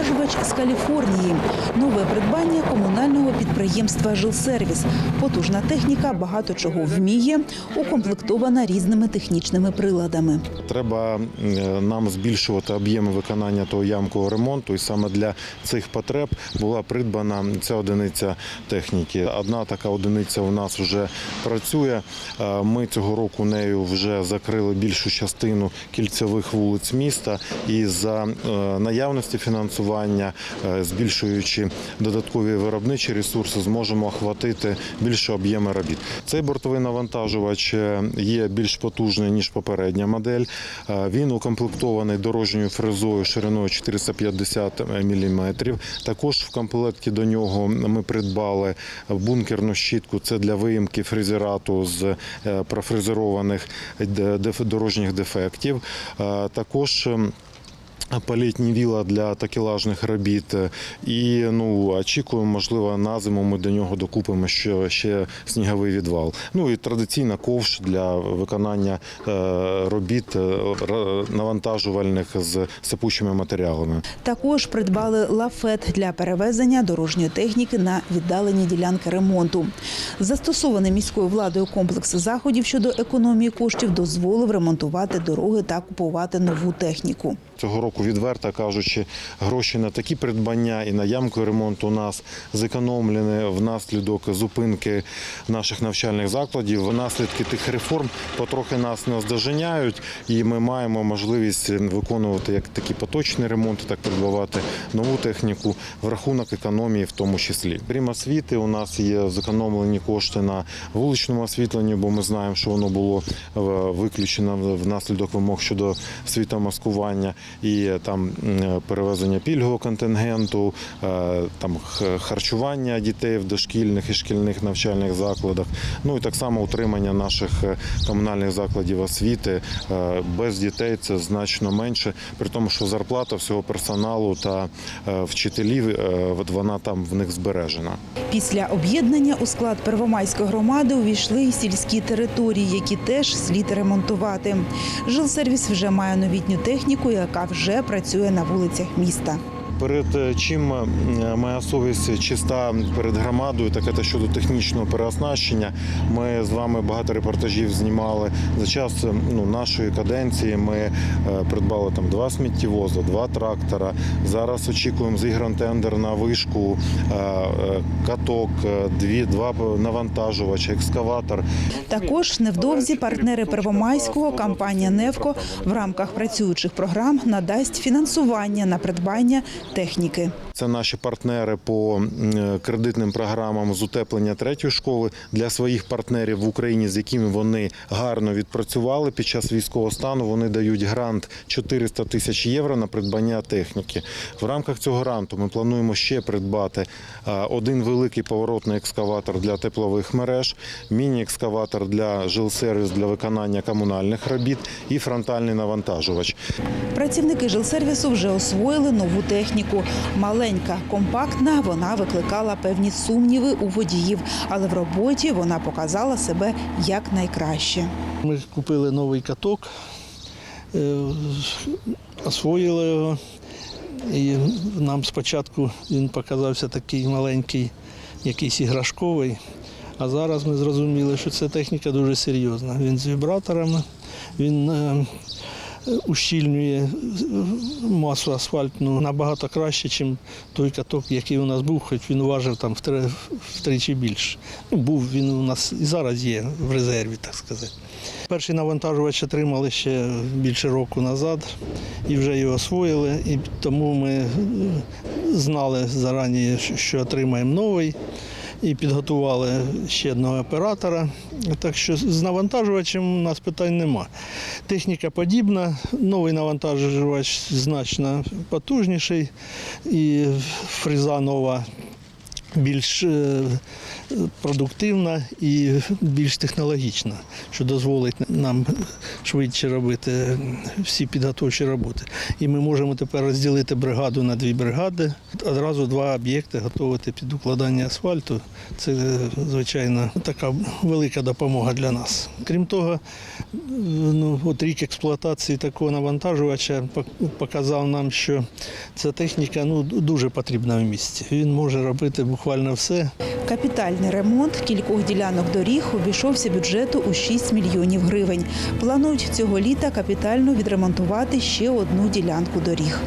навантажувач з Каліфорнії. Нове придбання комунального підприємства Жилсервіс. Потужна техніка багато чого вміє, укомплектована різними технічними приладами. Треба е, нам збільшувати об'єми виконання того ямкового ремонту, і саме для цих потреб була придбана ця одиниця техніки. Одна така одиниця у нас вже працює. Е, Ми цього року нею вже закрили більшу частину кільцевих вулиць міста. І за е, наявності фінансування, е, збільшуючи додаткові виробничі ресурси, зможемо охватити більше об'єми робіт. Цей бортовий навантажувач е, є більш потужний ніж попередня модель. Е, Він укомплектований дорожньою фрезою шириною 450 мм. Також в комплекті до нього ми придбали бункерну щітку. Це для виїмки фрезерату з профрезерованих дорожніх дефектів. Також Палітні віла для такелажних робіт і ну очікуємо, можливо, на зиму ми до нього докупимо ще, ще сніговий відвал. Ну і традиційна ковш для виконання е, робіт е, навантажувальних з сипучими матеріалами. Також придбали лафет для перевезення дорожньої техніки на віддалені ділянки ремонту. Застосований міською владою комплекс заходів щодо економії коштів дозволив ремонтувати дороги та купувати нову техніку. Цього року, відверто кажучи, гроші на такі придбання і на ямковий ремонт у нас зекономлені внаслідок зупинки наших навчальних закладів. Наслідки тих реформ потрохи нас наздоженяють, і ми маємо можливість виконувати як такі поточні ремонти, так придбавати нову техніку в рахунок економії, в тому числі. Крім освіти, у нас є зекономлені кошти на вуличному освітленні, бо ми знаємо, що воно було е, виключено внаслідок вимог щодо світомаскування і е, там перевезення пільгового контингенту, е, там харчування дітей в дошкільних і шкільних навчальних закладах. Ну і так само утримання наших е, комунальних закладів освіти Е, без дітей це значно менше, при тому, що зарплата всього персоналу та вчителів вона там в них збережена. Після об'єднання у склад Первомайської громади увійшли й сільські території, які теж слід ремонтувати. Жилсервіс вже має новітню техніку, яка вже працює на вулицях міста. Перед е, чим е, моя совість чиста перед громадою, так це щодо технічного переоснащення. Ми з вами багато репортажів знімали за час е, ну, нашої каденції. Ми придбали там два сміттєвоза, два трактора. Зараз очікуємо зігран тендер на вишку, каток, дві два навантажувача, екскаватор. Також невдовзі партнери Первомайського компанія Невко в рамках працюючих програм надасть фінансування на придбання техніки. Це наші партнери по кредитним програмам з утеплення третьої школи для своїх партнерів в Україні, з якими вони гарно відпрацювали під час військового стану. Вони дають грант 400 тисяч євро на придбання техніки. В рамках цього гранту ми плануємо ще придбати один великий поворотний екскаватор для теплових мереж, міні-екскаватор для жилсервіс для виконання комунальних робіт і фронтальний навантажувач. Працівники жилсервісу вже освоїли нову техніку. Маленька, компактна, вона викликала певні сумніви у водіїв, але в роботі вона показала себе як найкраще. Ми купили новий каток, е, освоїли його. І нам спочатку він показався такий маленький, якийсь іграшковий. А зараз ми зрозуміли, що це техніка дуже серйозна. Він з вібраторами, він е, ущільнює масу асфальтну набагато краще, ніж той каток, який у нас був, хоч він важив там втричі більше. Ну, був він у нас і зараз є в резерві, так сказати. Перший навантажувач отримали ще більше року назад і вже його освоїли. І тому ми е, знали зарані, що отримаємо новий. І підготували ще одного оператора. Так що з навантажувачем у нас питань нема. Техніка подібна, новий навантажувач значно потужніший, і фріза нова більш е, продуктивна і більш технологічна, що дозволить нам швидше робити всі підготовчі роботи. І ми можемо тепер розділити бригаду на дві бригади, одразу два об'єкти готувати під укладання асфальту. Це, звичайно, така велика допомога для нас. Крім того, ну, от рік експлуатації такого навантажувача показав нам, що ця техніка ну, дуже потрібна в місті. Він може робити буквально все. Капітальний ремонт кількох ділянок доріг обійшовся бюджету у 6 мільйонів гривень. Планують цього літа капітально відремонтувати ще одну ділянку доріг.